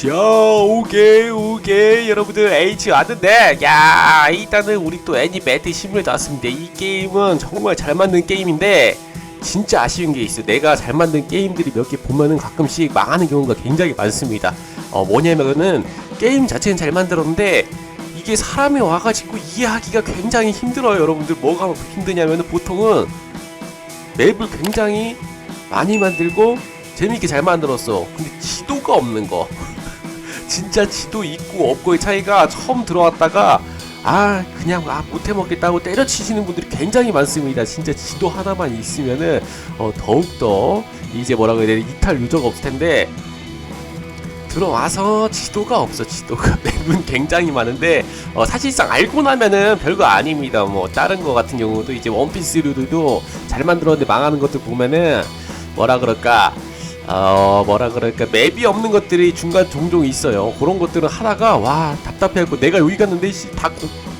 자 오게 오게 여러분들 H 왔는데 야 일단은 우리 또 애니 매트 신물 나왔습니다. 이 게임은 정말 잘 만든 게임인데 진짜 아쉬운 게 있어요. 내가 잘 만든 게임들이 몇 개 보면은 가끔씩 망하는 경우가 굉장히 많습니다. 어 뭐냐면은 게임 자체는 잘 만들었는데 이게 사람이 와가지고 이해하기가 굉장히 힘들어요 여러분들. 뭐가 힘드냐면은 보통은 맵을 굉장히 많이 만들고 재밌게 잘 만들었어. 근데 지도가 없는 거. 진짜 지도 있고 없고의 차이가 처음 들어왔다가 아 그냥 아 못해 먹겠다고 때려치시는 분들이 굉장히 많습니다. 진짜 지도 하나만 있으면은 어, 더욱더 이제 뭐라고 해야 되나 이탈 유저가 없을 텐데 들어와서 지도가 없어 지도가. 맵은 굉장히 많은데 어, 사실상 알고 나면은 별거 아닙니다. 뭐 다른 거 같은 경우도 이제 원피스류도 잘 만들었는데 망하는 것들 보면은 뭐라 그럴까? 아, 어 뭐라 그럴까. 맵이 없는 것들이 중간 종종 있어요. 그런 것들은 하다가 와 답답해갖고 내가 여기 갔는데 다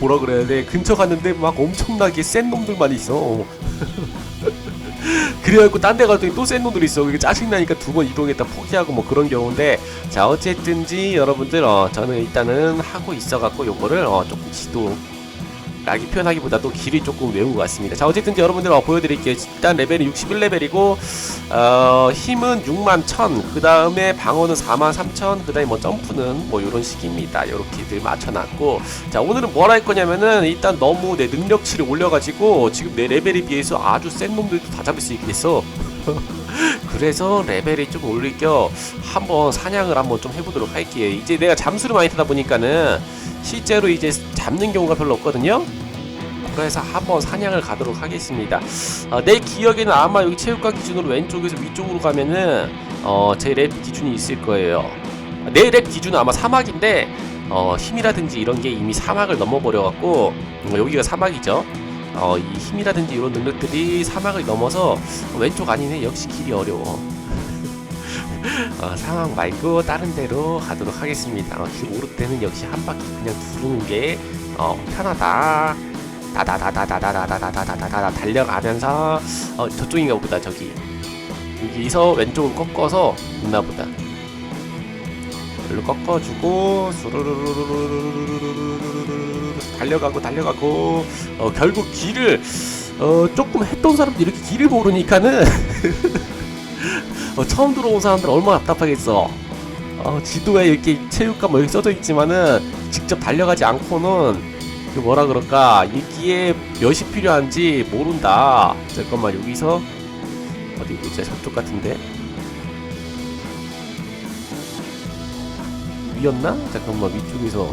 뭐라 그래야 돼? 근처 갔는데 막 엄청나게 센 놈들만 있어. 그래갖고 딴 데 갔더니 또 센 놈들이 있어. 그게 짜증나니까 두 번 이동했다 포기하고 뭐 그런 경우인데 자 어쨌든지 여러분들 어 저는 일단은 하고 있어갖고 요거를 어 조금 지도 라기 표현하기보다도 길이 조금 외운 것 같습니다 자 어쨌든 여러분들 어, 보여드릴게요. 일단 레벨이 61레벨이고 어, 힘은 61,000 그 다음에 방어는 43,000 그 다음에 뭐 점프는 뭐 이런 식입니다. 이렇게들 맞춰놨고 자 오늘은 뭘 할 거냐면은 일단 너무 내 능력치를 올려가지고 지금 내 레벨에 비해서 아주 센 놈들도 다 잡을 수 있겠어. 그래서 레벨이 좀 올릴 겸 한번 사냥을 한번 좀 해보도록 할게요. 이제 내가 잠수를 많이 타다 보니까는 실제로 이제 잡는 경우가 별로 없거든요. 그래서 한번 사냥을 가도록 하겠습니다. 어, 내 기억에는 아마 여기 체육관 기준으로 왼쪽에서 위쪽으로 가면은 어, 제 랩 기준이 있을 거예요. 내 랩 기준은 아마 사막인데 어, 힘이라든지 이런 게 이미 사막을 넘어버려갖고 음, 여기가 사막이죠. 어, 이 힘이라든지 이런 능력들이 사막을 넘어서 왼쪽 아니네 역시 길이 어려워. 어, 상황 말고 다른 데로 가도록 하겠습니다. 어, 오를 때는 역시 한 바퀴 그냥 두르는 게 어, 편하다. 다다다다다다다다다다다다 달려가면서 어, 저쪽인가 보다 저기 여기서 왼쪽을 꺾어서 있나 보다. 별로 꺾어주고 달려가고 달려가고 어, 결국 길을 어, 조금 했던 사람도 이렇게 길을 모르니까는 어, 처음 들어온 사람들 얼마나 답답하겠어. 어, 지도에 이렇게 체육관 뭐 이렇게 써져 있지만은 직접 달려가지 않고는 그 뭐라 그럴까 이기에 몇이 필요한지 모른다. 잠깐만 여기서 어디 보자 저쪽 같은데 위였나? 잠깐만 위쪽에서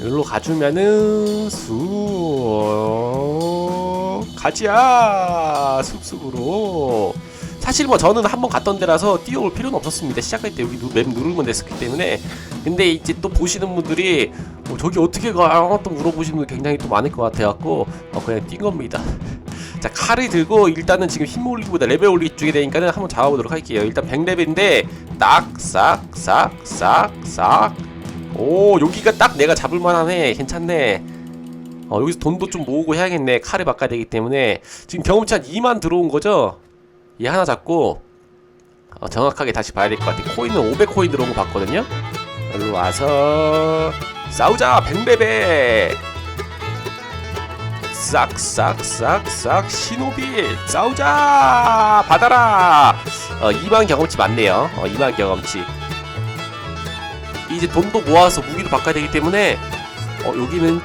여기로 가주면은 쑥 가지야 숲숲으로. 사실 뭐 저는 한번 갔던 데라서 뛰어올 필요는 없었습니다. 시작할 때 여기 누- 맵 누르면 됐었기 때문에. 근데 이제 또 보시는 분들이 어, 저기 어떻게 가? 또 물어보시는 분들 굉장히 또 많을 것 같아갖고 어, 그냥 뛴 겁니다. 자 칼을 들고 일단은 지금 힘 올리기보다 레벨 올리기 쪽에 되니까는 한번 잡아보도록 할게요. 일단 100레벨인데 딱싹싹싹싹 오 여기가 딱 내가 잡을 만하네. 괜찮네. 어 여기서 돈도 좀 모으고 해야겠네. 칼을 바꿔야 되기 때문에. 지금 경험치 한 2만 들어온 거죠? 얘 하나 잡고 어, 정확하게 다시 봐야 될 것 같아. 코인은 500코인 들어온 거 봤거든요? 여기로 와서 싸우자. 100레벨. 싹싹싹싹. 시노빌. 싸우자. 받아라. 어 2만 경험치 맞네요. 어 2만 경험치 이제 돈도 모아서 무기도 바꿔야 되기 때문에 어 여기는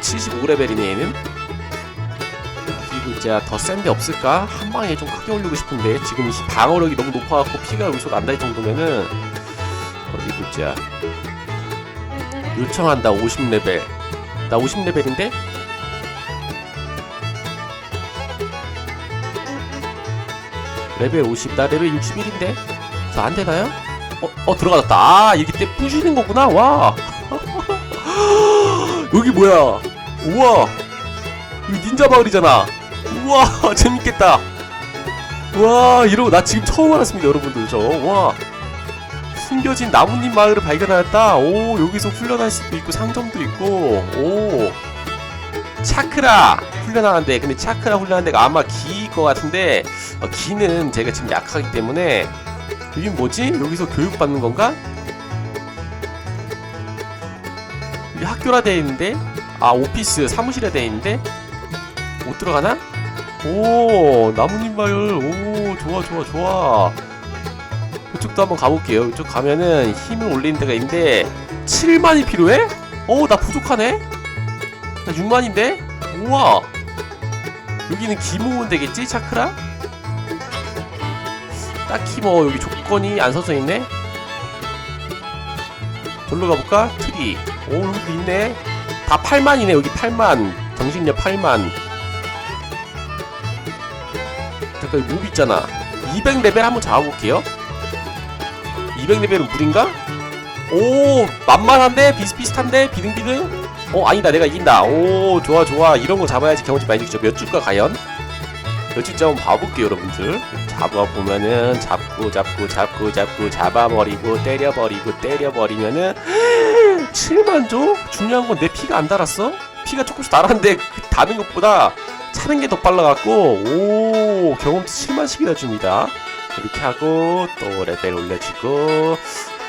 75레벨이네 얘는 진짜 더센 데 없을까? 한 방에 좀 크게 올리고 싶은데 지금 이 방어력이 너무 높아갖고 피가 여기서 난다 이 정도면은 어디 보자 요청한다 50레벨 나 50레벨인데? 레벨 50, 나 레벨 61인데? 저 안 되나요? 어, 어, 들어갔다. 아, 이렇게 때 부시는 거구나. 와. 여기 뭐야? 우와. 여기 닌자 마을이잖아. 우와, 재밌겠다. 와, 이러고 나 지금 처음 알았습니다, 여러분들. 저. 와. 숨겨진 나뭇잎 마을을 발견하였다. 오, 여기서 훈련할 수도 있고 상점도 있고. 오. 차크라 훈련하는데 근데 차크라 훈련하는 데가 아마 기일 것 같은데 어, 기는 제가 지금 약하기 때문에 이게 뭐지? 여기서 교육받는 건가? 이게 학교라 되어 있는데 아 오피스 사무실에 되어 있는데 못 들어가나? 오 나뭇잎 마을 오 좋아 좋아 좋아 이쪽도 한번 가볼게요 이쪽 가면은 힘을 올리는 데가 있는데 7만이 필요해? 어 나 부족하네? 나 6만인데? 우와 여기는 기 모으면 되겠지 차크라? 딱히 뭐 여기 조건이 안 써져 있네. 절로 가볼까? 트리. 오 여기도 있네. 다 8만이네 여기 8만. 정신력 8만. 잠깐 여기 몹 있잖아. 200레벨 한번 잡아볼게요. 200레벨은 물인가? 오 만만한데 비슷비슷한데 비등비등. 어 아니다 내가 이긴다. 오 좋아 좋아 이런 거 잡아야지 경험치 많이 주죠. 몇 줄까 과연? 몇 줄지 한번 봐볼게요 여러분들. 잡아보면은 잡고 잡고 잡고 잡고 잡아버리고 때려버리고 때려버리면은 7만 조? 중요한 건 내 피가 안 달았어? 피가 조금씩 달았는데 그 다는 것보다 차는 게 더 빨라갖고 오 경험치 7만씩이나 줍니다 이렇게 하고 또 레벨 올려주고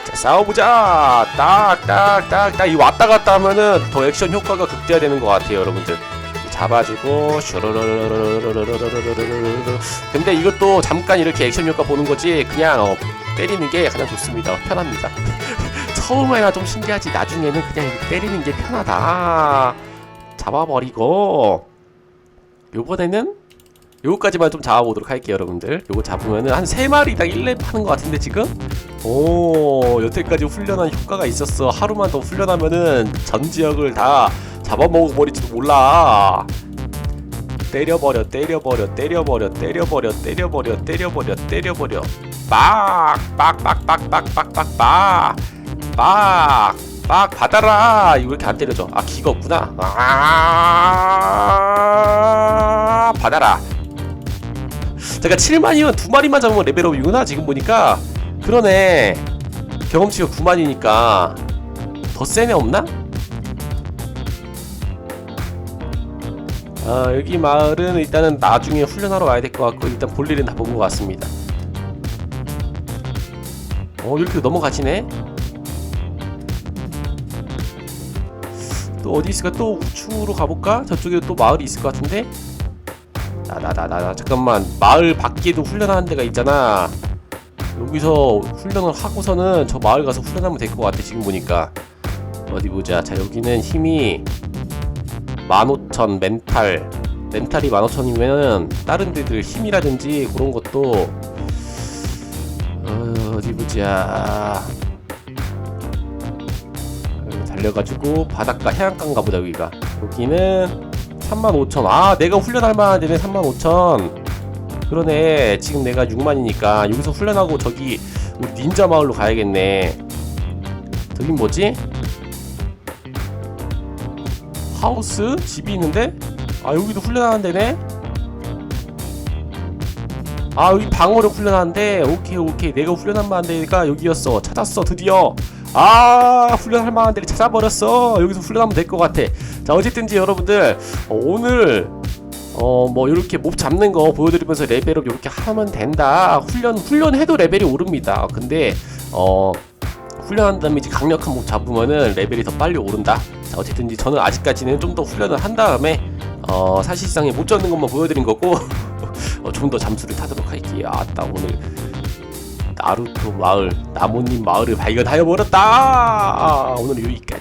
자 싸워보자 딱 딱 딱 딱 이 왔다 갔다 하면은 더 액션 효과가 극대화되는 것 같아요 여러분들 잡아주고 슈르르르르르르르르르르르르 근데 이것도 잠깐 이렇게 액션 효과 보는 거지 그냥 어, 때리는 게 가장 좋습니다 편합니다. 처음에나 좀 신기하지. 나중에는 그냥 때리는 게 편하다. 잡아버리고. 요번에는 요거까지만 좀 잡아보도록 할게요 여러분들. 요거 잡으면은 한 3마리당 1렙 하는 것 같은데 지금? 오 여태까지 훈련한 효과가 있었어. 하루만 더 훈련하면은 전 지역을 다 잡아먹어 버릴지도 몰라 때려버려 때려버려 때려버려 때려버려 때려버려 때려버려 때려버려 빡빡빡빡빡빡빡빡빡 받아라 이거 왜 이렇게 안 때려져 아 기가 없구나 아 받아라 제가 7만이면 두 마리만 잡으면 레벨업이구나 지금 보니까 그러네 경험치가 9만이니까 더 센애 없나? 아, 여기 마을은 일단은 나중에 훈련하러 와야 될 것 같고 일단 볼 일은 다 본 것 같습니다. 어 이렇게 넘어가지네. 또 어디 있을까? 또 우측으로 가볼까? 저쪽에 또 마을이 있을 것 같은데. 나나나나 잠깐만 마을 밖에도 훈련하는 데가 있잖아. 여기서 훈련을 하고서는 저 마을 가서 훈련하면 될 것 같아 지금 보니까. 어디 보자. 자 여기는 힘이 15,000 멘탈. 멘탈이 15,000이면 다른 데들 힘이라든지 그런 것도 어, 어디 보자. 여기 달려가지고 바닷가 해안가인가 보다 여기가. 여기는 35,000 아 내가 훈련할 만한 데는 35,000 그러네. 지금 내가 6만이니까 여기서 훈련하고 저기 우리 닌자 마을로 가야겠네. 저긴 뭐지? 하우스? 집이 있는데? 아 여기도 훈련하는 데네? 아 여기 방어력 훈련하는데 오케이 오케이 내가 훈련한 만한 데가 여기였어 찾았어 드디어 아 훈련할 만한 데를 찾아버렸어 여기서 훈련하면 될 것 같아 자 어쨌든지 여러분들 어, 오늘 어뭐 이렇게 몹 잡는 거 보여드리면서 레벨업 이렇게 하면 된다 훈련 훈련해도 레벨이 오릅니다 근데 어 훈련한 다음에 이제 강력한 몹 잡으면은 레벨이 더 빨리 오른다. 자, 어쨌든지 저는 아직까지는 좀 더 훈련을 한 다음에 어, 사실상에 못 잡는 것만 보여드린 거고 어, 좀 더 잠수를 타도록 할게요. 아따 오늘 나루토 마을 나뭇잎 마을을 발견하여 버렸다. 아, 오늘 여기까지.